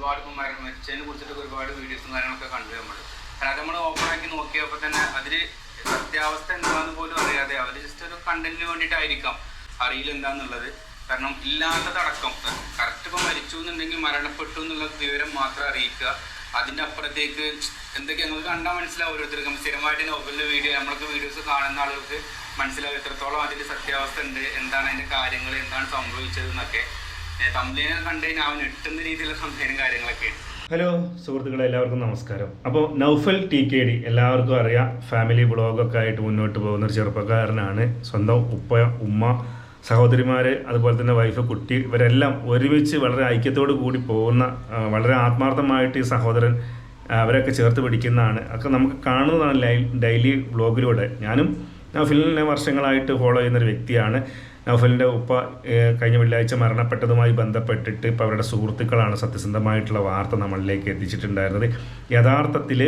ഒരുപാട് ഇപ്പം മരണം മരിച്ചതിനെ കുറിച്ചിട്ടൊക്കെ ഒരുപാട് വീഡിയോസും കാര്യങ്ങളൊക്കെ കണ്ടു നമ്മൾ കാരണം നമ്മൾ ഓപ്പൺ ആക്കി നോക്കിയപ്പോൾ തന്നെ അതിൽ സത്യാവസ്ഥ എന്താണെന്ന് പോലും അറിയാതെ അവർ ജസ്റ്റ് ഒരു കണ്ടന്റിന് വേണ്ടിയിട്ടായിരിക്കാം. അറിയില്ല എന്താന്നുള്ളത്. കാരണം ഇല്ലാത്തതടക്കം. കറക്റ്റ് ഇപ്പം മരിച്ചു എന്നുണ്ടെങ്കിൽ മരണപ്പെട്ടു എന്നുള്ള വിവരം മാത്രം അറിയിക്കുക. അതിന്റെ അപ്പുറത്തേക്ക് എന്തൊക്കെ ഞങ്ങൾക്ക് കണ്ടാൽ മനസ്സിലാവും ഓരോരുത്തർക്കും. സ്ഥിരമായിട്ട് നോവലിന്റെ വീഡിയോ നമ്മൾക്ക് വീഡിയോസ് കാണുന്ന ആളുകൾക്ക് മനസ്സിലാവും എത്രത്തോളം അതിന്റെ സത്യാവസ്ഥ ഉണ്ട് എന്താണ് അതിന്റെ കാര്യങ്ങൾ എന്താണ് സംഭവിച്ചത് എന്നൊക്കെ. രീതിയിലുള്ള ഹലോ സുഹൃത്തുക്കളെ എല്ലാവർക്കും നമസ്കാരം. അപ്പോൾ നൗഫൽ ടി കെ ഡി എല്ലാവർക്കും അറിയാം ഫാമിലി ബ്ലോഗൊക്കെ ആയിട്ട് മുന്നോട്ട് പോകുന്ന ഒരു ചെറുപ്പക്കാരനാണ്. സ്വന്തം ഉപ്പ ഉമ്മ സഹോദരിമാർ അതുപോലെ തന്നെ വൈഫ് കുട്ടി ഇവരെല്ലാം ഒരുമിച്ച് വളരെ ഐക്യത്തോടു കൂടി പോകുന്ന വളരെ ആത്മാർത്ഥമായിട്ട് ഈ സഹോദരൻ അവരൊക്കെ ചേർത്ത് പിടിക്കുന്നതാണ്. ഒക്കെ നമുക്ക് കാണുന്നതാണ് ഡെയിലി ബ്ലോഗിലൂടെ ഞാനും നൗഫലിനെ വർഷങ്ങളായിട്ട് ഫോളോ ചെയ്യുന്ന ഒരു വ്യക്തിയാണ്. നൗഫലിന്റെ ഉപ്പ കഴിഞ്ഞ വെള്ളിയാഴ്ച മരണപ്പെട്ടതുമായി ബന്ധപ്പെട്ടിട്ട് ഇപ്പോൾ അവരുടെ സുഹൃത്തുക്കളാണ് സത്യസന്ധമായിട്ടുള്ള വാർത്ത നമ്മളിലേക്ക് എത്തിച്ചിട്ടുണ്ടായിരുന്നത്. യഥാർത്ഥത്തിൽ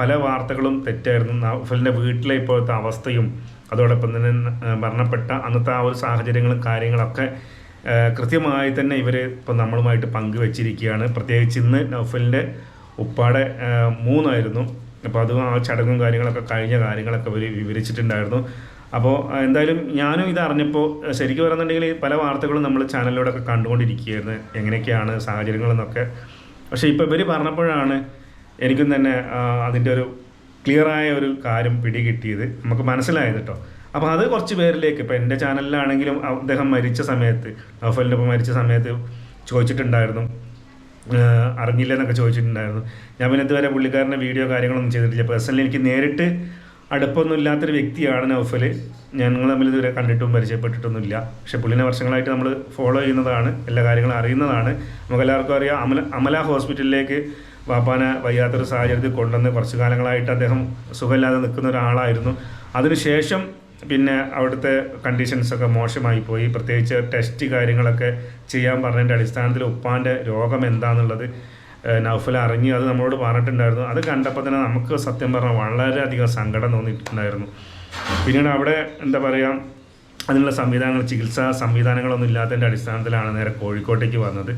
പല വാർത്തകളും തെറ്റായിരുന്നു. നൗഫലിന്റെ വീട്ടിലെ ഇപ്പോഴത്തെ അവസ്ഥയും അതോടൊപ്പം തന്നെ മരണപ്പെട്ട അന്നത്തെ ആ ഒരു സാഹചര്യങ്ങളും കാര്യങ്ങളൊക്കെ കൃത്യമായി തന്നെ ഇവർ ഇപ്പോൾ നമ്മളുമായിട്ട് പങ്കുവെച്ചിരിക്കുകയാണ്. പ്രത്യേകിച്ച് ഇന്ന് നൗഫലിന്റെ ഉപ്പാടെ മൂന്നായിരുന്നു. അപ്പോൾ അതും ആ ചടങ്ങും കാര്യങ്ങളൊക്കെ കഴിഞ്ഞ കാര്യങ്ങളൊക്കെ അവർ വിവരിച്ചിട്ടുണ്ടായിരുന്നു. അപ്പോൾ എന്തായാലും ഞാനും ഇത് അറിഞ്ഞപ്പോൾ ശരിക്കും പറയുന്നുണ്ടെങ്കിൽ പല വാർത്തകളും നമ്മൾ ചാനലിലൂടെ ഒക്കെ കണ്ടുകൊണ്ടിരിക്കുകയായിരുന്നു. എങ്ങനെയൊക്കെയാണ് സാഹചര്യങ്ങളെന്നൊക്കെ. പക്ഷേ ഇപ്പോൾ ഇവർ പറഞ്ഞപ്പോഴാണ് എനിക്കും തന്നെ അതിന്റെ ഒരു ക്ലിയറായ ഒരു കാര്യം പിടികിട്ടിയത്. നമുക്ക് മനസ്സിലായത് കേട്ടോ അപ്പോൾ അത് കുറച്ച് പേരിലേക്ക് ഇപ്പോൾ എന്റെ ചാനലിലാണെങ്കിലും അദ്ദേഹം മരിച്ച സമയത്ത് നൗഫലിന്റെ ഒപ്പം മരിച്ച സമയത്ത് ചോദിച്ചിട്ടുണ്ടായിരുന്നു. അറിഞ്ഞില്ല എന്നൊക്കെ ചോദിച്ചിട്ടുണ്ടായിരുന്നു. ഞാൻ പിന്നെ ഇതുവരെ പുള്ളിക്കാരന്റെ വീഡിയോ കാര്യങ്ങളൊന്നും ചെയ്തിട്ടില്ല. പേഴ്സണലി എനിക്ക് നേരിട്ട് അടുപ്പമൊന്നും ഇല്ലാത്തൊരു വ്യക്തിയാണ് നൗഫൽ ഞങ്ങൾ തമ്മിൽ ഇതുവരെ കണ്ടിട്ടും പരിചയപ്പെട്ടിട്ടൊന്നുമില്ല. പക്ഷെ പുള്ളിനെ വർഷങ്ങളായിട്ട് നമ്മൾ ഫോളോ ചെയ്യുന്നതാണ് എല്ലാ കാര്യങ്ങളും അറിയുന്നതാണ്. നമുക്കെല്ലാവർക്കും അറിയാം അമല അമല ഹോസ്പിറ്റലിലേക്ക് വാപ്പാനെ വയ്യാത്തൊരു സാഹചര്യത്തിൽ കൊണ്ടുവന്ന് കുറച്ച് കാലങ്ങളായിട്ട് അദ്ദേഹം സുഖമില്ലാതെ നിൽക്കുന്ന ഒരാളായിരുന്നു. അതിനുശേഷം പിന്നെ അവിടുത്തെ കണ്ടീഷൻസൊക്കെ മോശമായി പോയി. പ്രത്യേകിച്ച് ടെസ്റ്റ് കാര്യങ്ങളൊക്കെ ചെയ്യാൻ പറഞ്ഞതിന്റെ അടിസ്ഥാനത്തിൽ ഉപ്പാന്റെ രോഗം എന്താണെന്നുള്ളത് നൗഫൽ അറിഞ്ഞ് അത് നമ്മളോട് പറഞ്ഞിട്ടുണ്ടായിരുന്നു. അത് കണ്ടപ്പോൾ തന്നെ നമുക്ക് സത്യം പറഞ്ഞാൽ വളരെയധികം സങ്കടം തോന്നിയിട്ടുണ്ടായിരുന്നു. പിന്നീട് അവിടെ എന്താ പറയുക അതിനുള്ള സംവിധാനങ്ങൾ ചികിത്സാ സംവിധാനങ്ങളൊന്നും ഇല്ലാത്തതിന്റെ അടിസ്ഥാനത്തിലാണ് നേരെ കോഴിക്കോട്ടേക്ക് വന്നത്.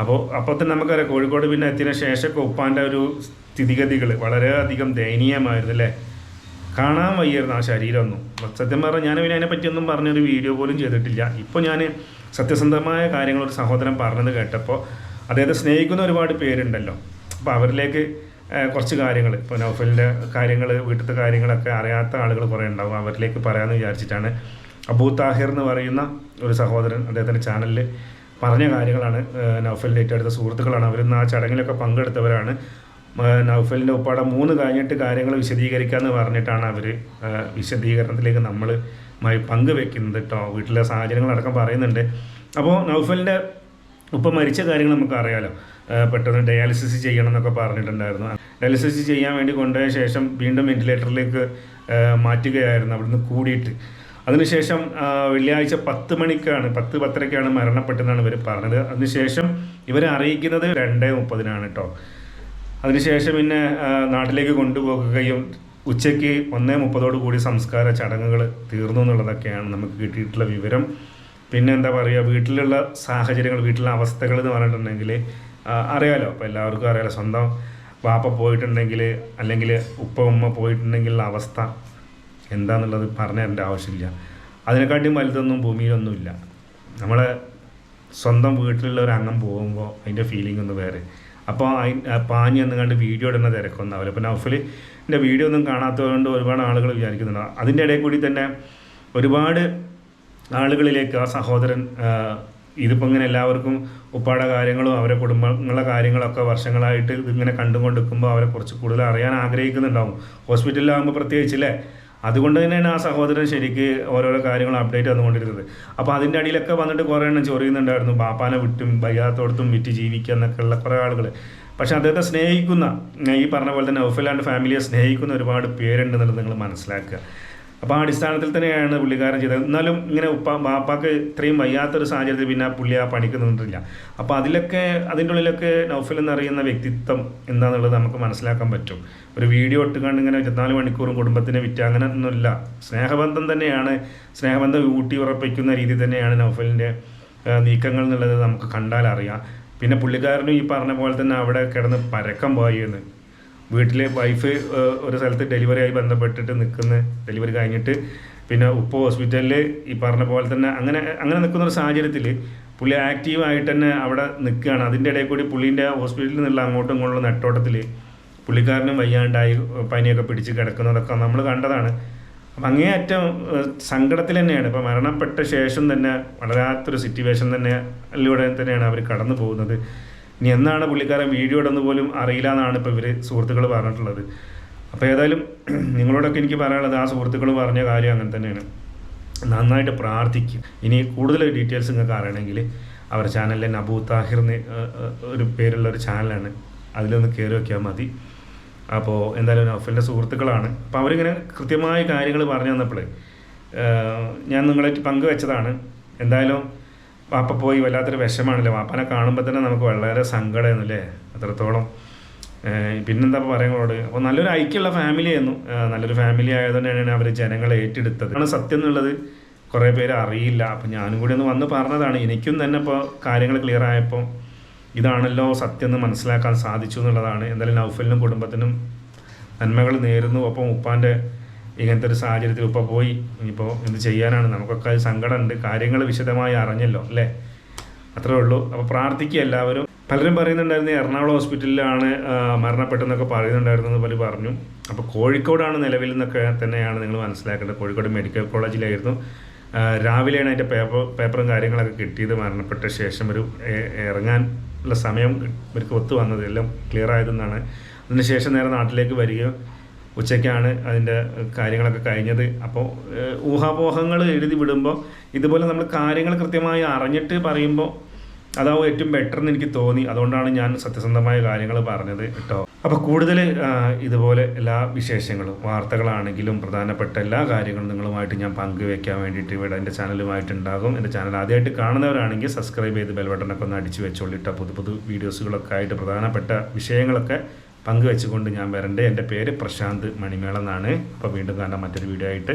അപ്പോൾ അപ്പോൾ തന്നെ നമുക്കറിയാം കോഴിക്കോട് പിന്നെ എത്തിയതിന് ശേഷമൊക്കെ ഉപ്പാന്റെ ഒരു സ്ഥിതിഗതികൾ വളരെയധികം ദയനീയമായിരുന്നു അല്ലേ? കാണാൻ വയ്യായിരുന്നു ആ ശരീരമൊന്നും. സത്യം പറഞ്ഞാൽ ഞാൻ പിന്നെ അതിനെപ്പറ്റിയൊന്നും പറഞ്ഞൊരു വീഡിയോ പോലും ചെയ്തിട്ടില്ല. ഇപ്പോൾ ഞാൻ സത്യസന്ധമായ കാര്യങ്ങൾ ഒരു സഹോദരൻ പറഞ്ഞത് കേട്ടപ്പോൾ അദ്ദേഹത്തെ സ്നേഹിക്കുന്ന ഒരുപാട് പേരുണ്ടല്ലോ. അപ്പോൾ അവരിലേക്ക് കുറച്ച് കാര്യങ്ങൾ ഇപ്പോൾ നൗഫലിന്റെ കാര്യങ്ങൾ വീട്ടിലത്തെ കാര്യങ്ങളൊക്കെ അറിയാത്ത ആളുകൾ കുറേ ഉണ്ടാവും. അവരിലേക്ക് പറയാമെന്ന് വിചാരിച്ചിട്ടാണ് അബൂ താഹിർ എന്ന് പറയുന്ന ഒരു സഹോദരൻ അദ്ദേഹത്തിന്റെ ചാനലിൽ പറഞ്ഞ കാര്യങ്ങളാണ് നൗഫലിന്റെ ഏറ്റവും അടുത്ത സുഹൃത്തുക്കളാണ്. അവരിന്ന് ആ ചടങ്ങിലൊക്കെ പങ്കെടുത്തവരാണ്. നൗഫലിന്റെ ഉപ്പാടെ മൂന്ന് കഴിഞ്ഞിട്ട് കാര്യങ്ങൾ വിശദീകരിക്കാമെന്ന് പറഞ്ഞിട്ടാണ് അവർ വിശദീകരണത്തിലേക്ക് നമ്മൾ പങ്കുവെക്കുന്നത് കേട്ടോ വീട്ടിലെ സാഹചര്യങ്ങളടക്കം പറയുന്നുണ്ട്. അപ്പോൾ നൗഫലിന്റെ ഉപ്പ മരിച്ച കാര്യങ്ങൾ നമുക്ക് അറിയാലോ. പെട്ടെന്ന് ഡയാലിസിസ് ചെയ്യണം എന്നൊക്കെ പറഞ്ഞിട്ടുണ്ടായിരുന്നു. ഡയാലിസിസ് ചെയ്യാൻ വേണ്ടി കൊണ്ടുപോയ ശേഷം വീണ്ടും വെന്റിലേറ്ററിലേക്ക് മാറ്റുകയായിരുന്നു അവിടുന്ന് കൂടിയിട്ട്. അതിനുശേഷം വെള്ളിയാഴ്ച പത്ത് മണിക്കാണ് പത്ത് പത്തരയ്ക്കാണ് മരണപ്പെട്ടെന്നാണ് ഇവർ പറഞ്ഞത്. അതിനുശേഷം ഇവരെ അറിയിക്കുന്നത് രണ്ട് മുപ്പതിനാണ് കേട്ടോ അതിനുശേഷം പിന്നെ നാട്ടിലേക്ക് കൊണ്ടുപോകുകയും ഉച്ചയ്ക്ക് ഒന്നേ മുപ്പതോടു കൂടി സംസ്കാര ചടങ്ങുകൾ തീർന്നു എന്നുള്ളതൊക്കെയാണ് നമുക്ക് കിട്ടിയിട്ടുള്ള വിവരം. പിന്നെ എന്താ പറയുക വീട്ടിലുള്ള സാഹചര്യങ്ങൾ വീട്ടിലെ അവസ്ഥകൾ എന്ന് പറഞ്ഞിട്ടുണ്ടെങ്കിൽ അറിയാലോ അപ്പോൾ എല്ലാവർക്കും അറിയാലോ സ്വന്തം വാപ്പ പോയിട്ടുണ്ടെങ്കിൽ അല്ലെങ്കിൽ ഉപ്പ ഉമ്മ പോയിട്ടുണ്ടെങ്കിലുള്ള അവസ്ഥ എന്താണെന്നുള്ളത് പറഞ്ഞു തരേണ്ട ആവശ്യമില്ല. അതിനെക്കാട്ടിയും വലുതൊന്നും ഭൂമിയിലൊന്നുമില്ല. നമ്മൾ സ്വന്തം വീട്ടിലുള്ള ഒരു അംഗം പോകുമ്പോൾ അതിന്റെ ഫീലിംഗ് ഒന്ന് വേറെ. അപ്പോൾ അതിന് പാഞ്ഞ് എന്ന് കണ്ട് വീഡിയോ ഇടുന്ന തിരക്കൊന്നാവില്ല. അപ്പോൾ നൗഫിൽ എന്റെ വീഡിയോ ഒന്നും കാണാത്തതുകൊണ്ട് ഒരുപാട് ആളുകൾ വിചാരിക്കുന്നുണ്ട്. അതിന്റെ ഇടയിൽ കൂടി തന്നെ ഒരുപാട് ആളുകളിലേക്ക് ആ സഹോദരൻ ഇതിപ്പോൾ ഇങ്ങനെ എല്ലാവർക്കും ഉപ്പാടെ കാര്യങ്ങളും അവരെ കുടുംബങ്ങളുടെ കാര്യങ്ങളൊക്കെ വർഷങ്ങളായിട്ട് ഇതിങ്ങനെ കണ്ടുകൊണ്ടിരിക്കുമ്പോൾ അവരെ കുറച്ച് കൂടുതൽ അറിയാൻ ആഗ്രഹിക്കുന്നുണ്ടാവും. ഹോസ്പിറ്റലിലാകുമ്പോൾ പ്രത്യേകിച്ചില്ലേ അതുകൊണ്ട് തന്നെയാണ് ആ സഹോദരൻ ശരിക്ക് ഓരോരോ കാര്യങ്ങൾ അപ്ഡേറ്റ് വന്നുകൊണ്ടിരുന്നത്. അപ്പോൾ അതിന്റെ അടിയിലൊക്കെ വന്നിട്ട് കുറേ എണ്ണം ചൊറിയുന്നുണ്ടായിരുന്നു ബാപ്പാനെ വിട്ടും വയ്യാത്തോടത്തും വിറ്റ് ജീവിക്കുക എന്നൊക്കെയുള്ള കുറേ ആളുകൾ പക്ഷേ അദ്ദേഹത്തെ സ്നേഹിക്കുന്ന ഈ പറഞ്ഞ പോലെ തന്നെ ഔഫലാൻഡ് ഫാമിലിയെ സ്നേഹിക്കുന്ന ഒരുപാട് പേരുണ്ടെന്നുള്ളത് നിങ്ങൾ മനസ്സിലാക്കുക. അപ്പോൾ ആ അടിസ്ഥാനത്തിൽ തന്നെയാണ് പുള്ളിക്കാരൻ ചെയ്തത്. എന്നാലും ഇങ്ങനെ ഉപ്പ ബാപ്പാക്ക് ഇത്രയും വയ്യാത്തൊരു സാഹചര്യത്തിൽ പിന്നെ പുള്ളി ആ പണിക്ക് നിന്നിട്ടില്ല. അപ്പോൾ അതിലൊക്കെ അതിന്റെ ഉള്ളിലൊക്കെ നൗഫൽ എന്നറിയുന്ന വ്യക്തിത്വം എന്താണെന്നുള്ളത് നമുക്ക് മനസ്സിലാക്കാൻ പറ്റും. ഒരു വീഡിയോ ഇട്ടുകൊണ്ട് ഇങ്ങനെ ഇരുപത്തിനാല് മണിക്കൂറും കുടുംബത്തിനെ വിറ്റ് അങ്ങനെ ഒന്നുമില്ല. സ്നേഹബന്ധം തന്നെയാണ്. സ്നേഹബന്ധം ഊട്ടി ഉറപ്പിക്കുന്ന രീതി തന്നെയാണ് നൗഫലിന്റെ നീക്കങ്ങൾ എന്നുള്ളത് നമുക്ക് കണ്ടാൽ അറിയാം പിന്നെ പുള്ളിക്കാരനും ഈ പറഞ്ഞ പോലെ തന്നെ അവിടെ കിടന്ന് പരക്കം പോയെന്ന് വീട്ടിൽ വൈഫ് ഒരു സ്ഥലത്ത് ഡെലിവറി ആയി ബന്ധപ്പെട്ടിട്ട് നിൽക്കുന്ന ഡെലിവറി കഴിഞ്ഞിട്ട് പിന്നെ ഉപ്പ് ഹോസ്പിറ്റലിൽ ഈ പറഞ്ഞ പോലെ തന്നെ അങ്ങനെ അങ്ങനെ നിൽക്കുന്ന ഒരു സാഹചര്യത്തിൽ പുള്ളി ആക്റ്റീവായിട്ട് തന്നെ അവിടെ നിൽക്കുകയാണ് അതിന്റെ ഇടയിൽ കൂടി പുള്ളീന്റെ ഹോസ്പിറ്റലിൽ നിന്നുള്ള അങ്ങോട്ടും ഇങ്ങോട്ടുള്ള നെട്ടോട്ടത്തിൽ പുള്ളിക്കാരനും വയ്യാണ്ടായി പനിയൊക്കെ പിടിച്ച് കിടക്കുന്നതൊക്കെ നമ്മൾ കണ്ടതാണ്. അപ്പം അങ്ങേയറ്റം സങ്കടത്തിൽ തന്നെയാണ്. ഇപ്പം മരണപ്പെട്ട ശേഷം തന്നെ വളരാത്തൊരു സിറ്റുവേഷൻ തന്നെ അതിലൂടെ തന്നെയാണ് അവർ കടന്നു പോകുന്നത്. ഇനി എന്നാണ് പുള്ളിക്കാരൻ വീഡിയോ ഇടുന്ന പോലും അറിയില്ല എന്നാണ് ഇപ്പോൾ ഇവർ സുഹൃത്തുക്കൾ പറഞ്ഞിട്ടുള്ളത്. അപ്പോൾ ഏതായാലും നിങ്ങളോടൊക്കെ എനിക്ക് പറയാനുള്ളത് ആ സുഹൃത്തുക്കൾ പറഞ്ഞ കാര്യം അങ്ങനെ തന്നെയാണ്. നന്നായിട്ട് പ്രാർത്ഥിക്കും. ഇനി കൂടുതൽ ഡീറ്റെയിൽസ് നിങ്ങൾക്ക് അറിയണമെങ്കിൽ അവരുടെ ചാനലിലെ നബൂ താഹിർ എന്ന് ഒരു പേരുള്ള ഒരു ചാനലാണ്. അതിലൊന്ന് കയറി വയ്ക്കാൻ മതി. അപ്പോൾ എന്തായാലും നൗഫലിന്റെ സുഹൃത്തുക്കളാണ്. അപ്പോൾ അവരിങ്ങനെ കൃത്യമായ കാര്യങ്ങൾ പറഞ്ഞു തന്നപ്പോൾ ഞാൻ നിങ്ങളായിട്ട് പങ്കുവെച്ചതാണ്. എന്തായാലും വാപ്പ പോയി വല്ലാത്തൊരു വിഷമാണല്ലേ വാപ്പനെ കാണുമ്പോൾ തന്നെ നമുക്ക് വളരെ സങ്കടമായിരുന്നു അല്ലേ അത്രത്തോളം പിന്നെന്താ പറയുന്നത് അപ്പോൾ നല്ലൊരു ഐക്യമുള്ള ഫാമിലി ആയിരുന്നു. നല്ലൊരു ഫാമിലി ആയതുകൊണ്ടാണ് അവർ ജനങ്ങളെ ഏറ്റെടുത്തത്. ആണ് സത്യം എന്നുള്ളത്. കുറേ പേര് അറിയില്ല. അപ്പോൾ ഞാനും കൂടി ഒന്ന് വന്ന് പറഞ്ഞതാണ്. എനിക്കും തന്നെ ഇപ്പോൾ കാര്യങ്ങൾ ക്ലിയർ ആയപ്പോൾ ഇതാണല്ലോ സത്യം എന്ന് മനസ്സിലാക്കാൻ സാധിച്ചു എന്നുള്ളതാണ്. എന്തായാലും നൗഫലിനും കുടുംബത്തിനും നന്മകൾ നേരുന്നു. ഒപ്പം ഉപ്പാന്റെ ഇങ്ങനത്തെ ഒരു സാഹചര്യത്തിൽ ഉപ്പ പോയി. ഇനിയിപ്പോൾ എന്ത് ചെയ്യാനാണ്? നമുക്കൊക്കെ അത് സങ്കടമുണ്ട്. കാര്യങ്ങൾ വിശദമായി അറിഞ്ഞല്ലോ അല്ലേ? അത്രേ ഉള്ളൂ. അപ്പോൾ പ്രാർത്ഥിക്കുക എല്ലാവരും. പലരും പറയുന്നുണ്ടായിരുന്നു എറണാകുളം ഹോസ്പിറ്റലിലാണ് മരണപ്പെട്ടെന്നൊക്കെ പറയുന്നുണ്ടായിരുന്നു പലരും പറഞ്ഞു. അപ്പോൾ കോഴിക്കോടാണ് നിലവിൽ നിന്നൊക്കെ തന്നെയാണ് നിങ്ങൾ മനസ്സിലാക്കേണ്ടത്. കോഴിക്കോട് മെഡിക്കൽ കോളേജിലായിരുന്നു. രാവിലെയാണ് അതിന്റെ പേപ്പർ പേപ്പറും കാര്യങ്ങളൊക്കെ കിട്ടിയത് മരണപ്പെട്ട ശേഷം. ഒരു ഇറങ്ങാൻ ഉള്ള സമയം ഇവർക്ക് ഒത്തു വന്നത് എല്ലാം ക്ലിയർ ആയതെന്നാണ്. അതിനുശേഷം നേരെ നാട്ടിലേക്ക് വരികയും ഉച്ചയ്ക്കാണ് അതിന്റെ കാര്യങ്ങളൊക്കെ കഴിഞ്ഞത്. അപ്പോൾ ഊഹാപോഹങ്ങൾ എഴുതി വിടുമ്പോൾ ഇതുപോലെ നമ്മൾ കാര്യങ്ങൾ കൃത്യമായി അറിഞ്ഞിട്ട് പറയുമ്പോൾ അതാവും ഏറ്റവും ബെറ്റർ എന്ന് എനിക്ക് തോന്നി. അതുകൊണ്ടാണ് ഞാൻ സത്യസന്ധമായ കാര്യങ്ങൾ പറഞ്ഞത് കേട്ടോ. അപ്പോൾ കൂടുതൽ ഇതുപോലെ എല്ലാ വിശേഷങ്ങളും വാർത്തകളാണെങ്കിലും പ്രധാനപ്പെട്ട എല്ലാ കാര്യങ്ങളും നിങ്ങളുമായിട്ട് ഞാൻ പങ്കുവെക്കാൻ വേണ്ടിയിട്ട് ഇവിടെ എന്റെ ചാനലുമായിട്ടുണ്ടാകും എന്റെ ചാനൽ ആദ്യമായിട്ട് കാണുന്നവരാണെങ്കിൽ സബ്സ്ക്രൈബ് ചെയ്ത് ബെൽ ബട്ടണൊക്കെ ഒന്ന് അടിച്ചു വെച്ചോളിട്ട് പുതു പുതു വീഡിയോസുകളൊക്കെ ആയിട്ട് പ്രധാനപ്പെട്ട വിഷയങ്ങളൊക്കെ പങ്കുവെച്ചുകൊണ്ട് ഞാൻ വരണ്ടേ. എന്റെ പേര് പ്രശാന്ത് മണിമേളെന്നാണ് അപ്പോൾ വീണ്ടും കാണാം മറ്റൊരു വീഡിയോ ആയിട്ട്.